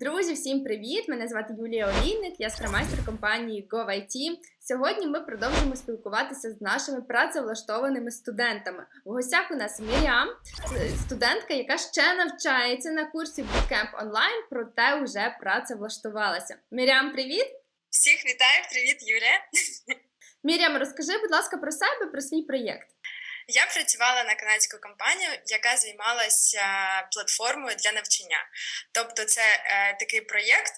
Друзі, всім привіт! Мене звати Юлія Олійник, я скромайстер компанії GoVIT. Сьогодні ми продовжимо спілкуватися з нашими працевлаштованими студентами. В гостях у нас Мір'ям, студентка, яка ще навчається на курсі Bootcamp онлайн, проте вже працевлаштувалася. Мір'ям, привіт! Всіх вітаю, привіт, Юлія. Мір'ям, розкажи, будь ласка, про себе, про свій проєкт. Я працювала на канадську компанію, яка займалася платформою для навчання. Тобто, це е, такий проєкт,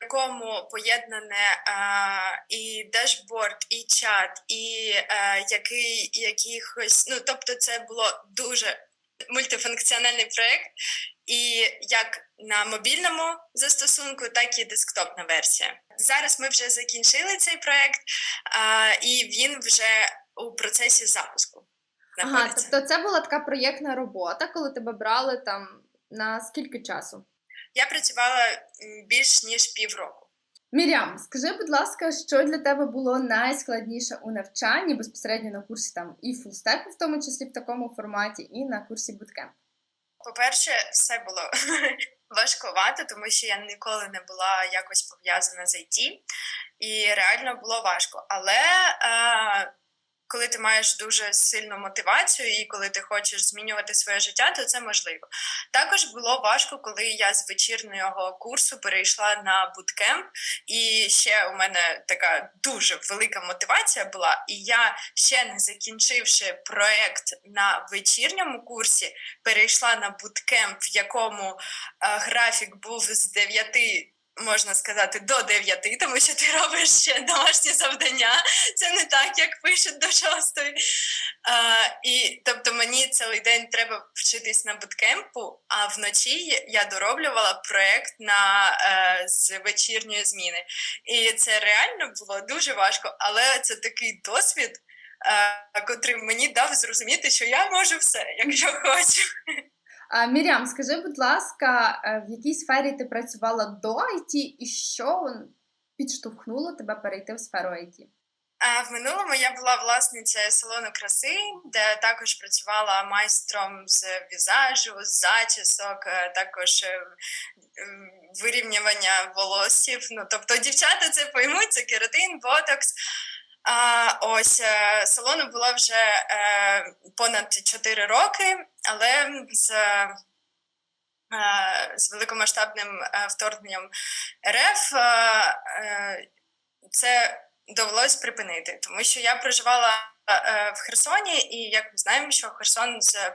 в якому поєднане е, і дашборд, і чат, і е, який якихось. Ну тобто, це було дуже мультифункціональний проєкт, і як на мобільному застосунку, так і десктопна версія. Зараз ми вже закінчили цей проєкт, е, і він вже у процесі запуску. Ага, тобто це була така проєктна робота, коли тебе брали там на скільки часу? Я працювала більш ніж півроку. Мірям, скажи, будь ласка, що для тебе було найскладніше у навчанні безпосередньо на курсі там і фулстеку, в тому числі в такому форматі, і на курсі Bootcamp? По-перше, все було важкувато, тому що я ніколи не була якось пов'язана з IT, і реально було важко. Але е, коли ти маєш дуже сильну мотивацію і коли ти хочеш змінювати своє життя, то це можливо. Також було важко, коли я з вечірнього курсу перейшла на буткемп, і ще у мене така дуже велика мотивація була. І я ще не закінчивши проект на вечірньому курсі, перейшла на буткемп, в якому е, графік був з 9 Можна сказати до 9, тому що ти робиш ще домашні завдання. Це не так, як пишуть до 6. Е, і тобто мені цілий день треба вчитись на буткемпу, а вночі я дороблювала проект на е, з вечірньої зміни. І це реально було дуже важко, але це такий досвід, е, котрий мені дав зрозуміти, що я можу все, якщо хочу. Мірям, скажи, будь ласка, е, в якій сфері ти працювала до IT і що підштовхнуло тебе перейти в сферу IT? В минулому я була власницею салону краси, де також працювала майстром з візажу, з зачісок, е, також е, вирівнювання волоссів. Ну тобто, дівчата це поймуть, це кератин, ботокс. А ось е, салону було вже е, понад 4 роки, але з, е, з великомасштабним вторгненням РФ це довелось припинити, тому що я проживала в Херсоні, і як ми знаємо, що Херсон з,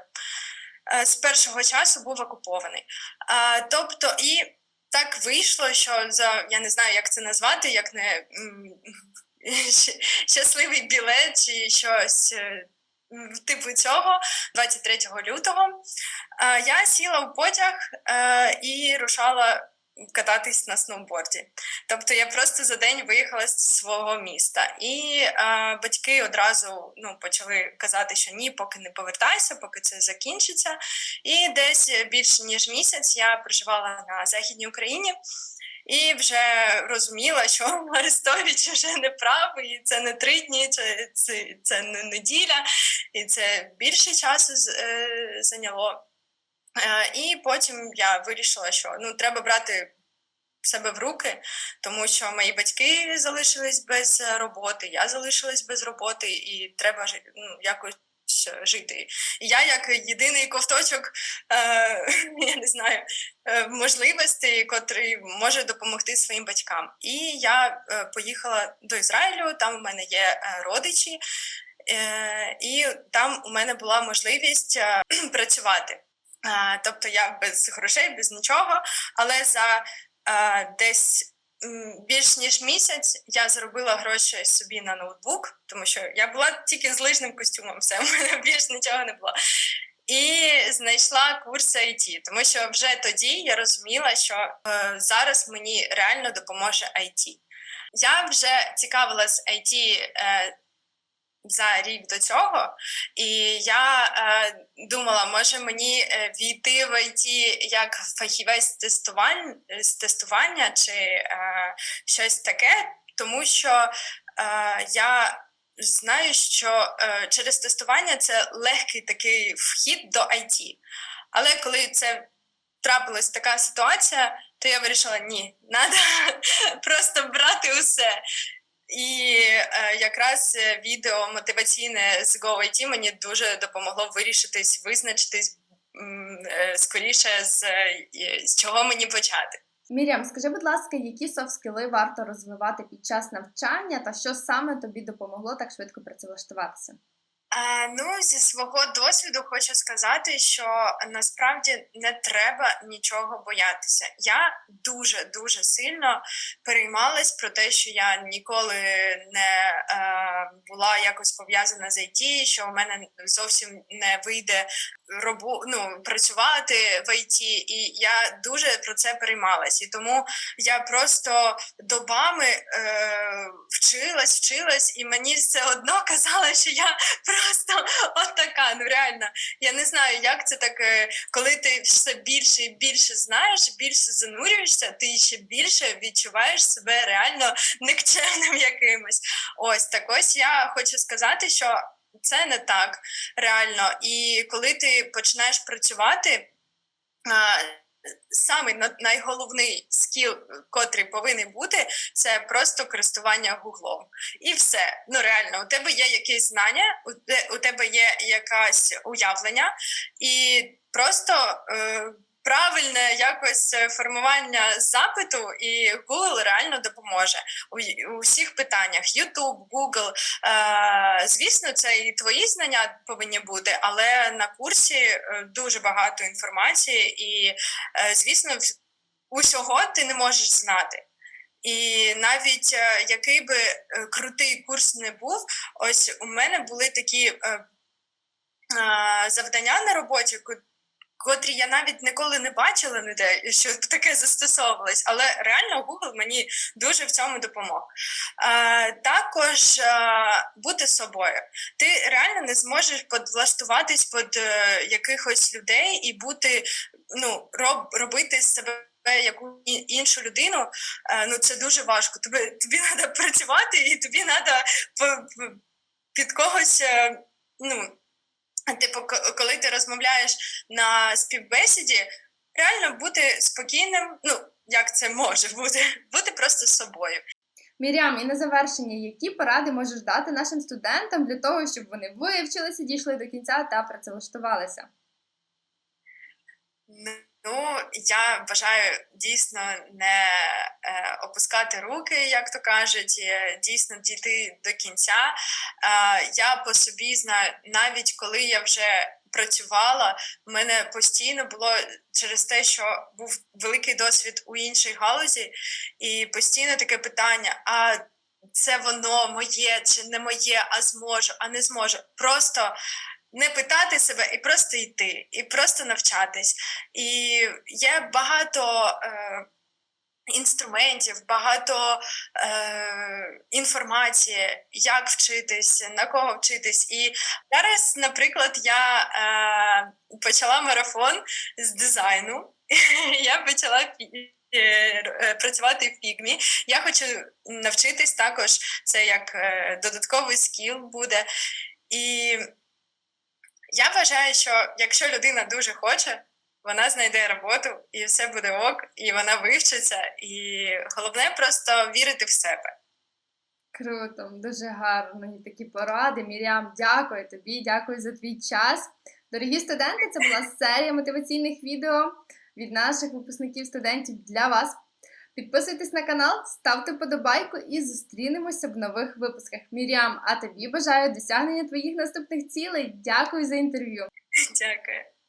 з першого часу був окупований. Тобто, і так вийшло, що за я не знаю, як це назвати, як не щасливий білет чи щось. е, Типу цього 23 лютого е, я сіла в потяг е, і рушала кататись на сноуборді. Тобто я просто за день виїхала з свого міста, і батьки одразу ну, почали казати, що ні, поки не повертайся, поки це закінчиться. І десь більш ніж місяць я проживала на Західній Україні. І вже розуміла, що Арестович вже не правий, і це не три дні, це, це, це не неділя, і це більше часу е, зайняло. Е, і потім я вирішила, що ну треба брати себе в руки, тому що мої батьки залишились без роботи, я залишилась без роботи, і треба ну, якось жити. І я, як єдиний ковточок, е, я не знаю, е, можливостей, котрий може допомогти своїм батькам. І я е, поїхала до Ізраїлю, там у мене є е, родичі, е, і там у мене була можливість е, працювати. Е, Тобто я без грошей, без нічого, але за е, десь більш ніж місяць я заробила гроші собі на ноутбук, тому що я була тільки з лижним костюмом, все в мене більш нічого не було. І знайшла курс IT, тому що вже тоді я розуміла, що е, зараз мені реально допоможе IT. Я вже цікавилась IT е, за рік до цього, і я е, думала, може мені е, війти в IT як фахівець тестувань, з тестування чи е, щось таке, тому що е, я знаю, що е, через тестування це легкий такий вхід до IT. Але коли це трапилась така ситуація, то я вирішила, ні, треба просто брати усе. І е, якраз е, відео мотиваційне з GoIT мені дуже допомогло вирішитись, визначитись е, скоріше з, е, з чого мені почати. Мір'ям, скажи, будь ласка, які софт-скіли варто розвивати під час навчання та що саме тобі допомогло так швидко працевлаштуватися? А, ну, зі свого досвіду хочу сказати, що насправді не треба нічого боятися. Я дуже дуже сильно переймалась про те, що я ніколи не е, була якось пов'язана з IT, що у мене зовсім не вийде робу, ну, працювати в IT, і я дуже про це переймалась. І тому я просто добами е, вчилась, вчилась, і мені все одно казали, що я просто от. Ну реально, я не знаю, як це так, е, коли ти все більше і більше знаєш, більше занурюєшся, ти ще більше відчуваєш себе реально никчемним якимось. Ось так ось я хочу сказати, що це не так реально. І коли ти починаєш працювати. На- найголовний скіл, котрий повинен бути, це просто користування гуглом. І все. Ну реально, у тебе є якісь знання, у, тебе є якась уявлення, і просто е, правильне якось е, формування запиту, і Google реально допоможе у, й- у всіх питаннях. YouTube, Google, е, звісно, це і твої знання повинні бути, але на курсі е, дуже багато інформації, і звісно, усього ти не можеш знати. І навіть який би крутий курс не був, ось у мене були такі завдання на роботі, котрі я навіть ніколи не бачила ніде, що таке застосовувалось, але реально Google мені дуже в цьому допомог. Е, також е, бути собою. Ти реально не зможеш підлаштуватись під е, якихось людей і бути, ну, роб, робити з себе. Яку іншу людину, е, ну це дуже важко. Тобі тобі треба працювати, і тобі треба під когось. е, Ну типу, ко- коли ти розмовляєш на співбесіді, реально бути спокійним. Ну як це може бути, бути просто собою. Мір'ям, і на завершення, які поради можеш дати нашим студентам для того, щоб вони вивчилися, дійшли до кінця та працевлаштувалися? Ну, я бажаю дійсно не е, опускати руки, як то кажуть, е, дійсно дійти до кінця. Е, я по собі знаю, навіть коли я вже працювала, в мене постійно було через те, що був великий досвід у іншій галузі, і постійно таке питання: а це воно моє чи не моє, а зможу, а не зможу. Просто не питати себе і просто йти, і просто навчатись. І є багато е, інструментів, багато е, інформації, як вчитись, на кого вчитись. І зараз, наприклад, я е, почала марафон з дизайну. Я почала е, е, працювати в фігмі. Я хочу навчитись також. Це як е, додатковий скіл буде. І я вважаю, що якщо людина дуже хоче, вона знайде роботу і все буде ок, і вона вивчиться. І головне просто вірити в себе. Круто, дуже гарні такі поради. Мір'ям, дякую тобі, дякую за твій час. Дорогі студенти, це була серія мотиваційних відео від наших випускників студентів для вас. Підписуйтесь на канал, ставте подобайку і зустрінемося в нових випусках. Мір'ям, а тобі бажаю досягнення твоїх наступних цілей. Дякую за інтерв'ю. Дякую.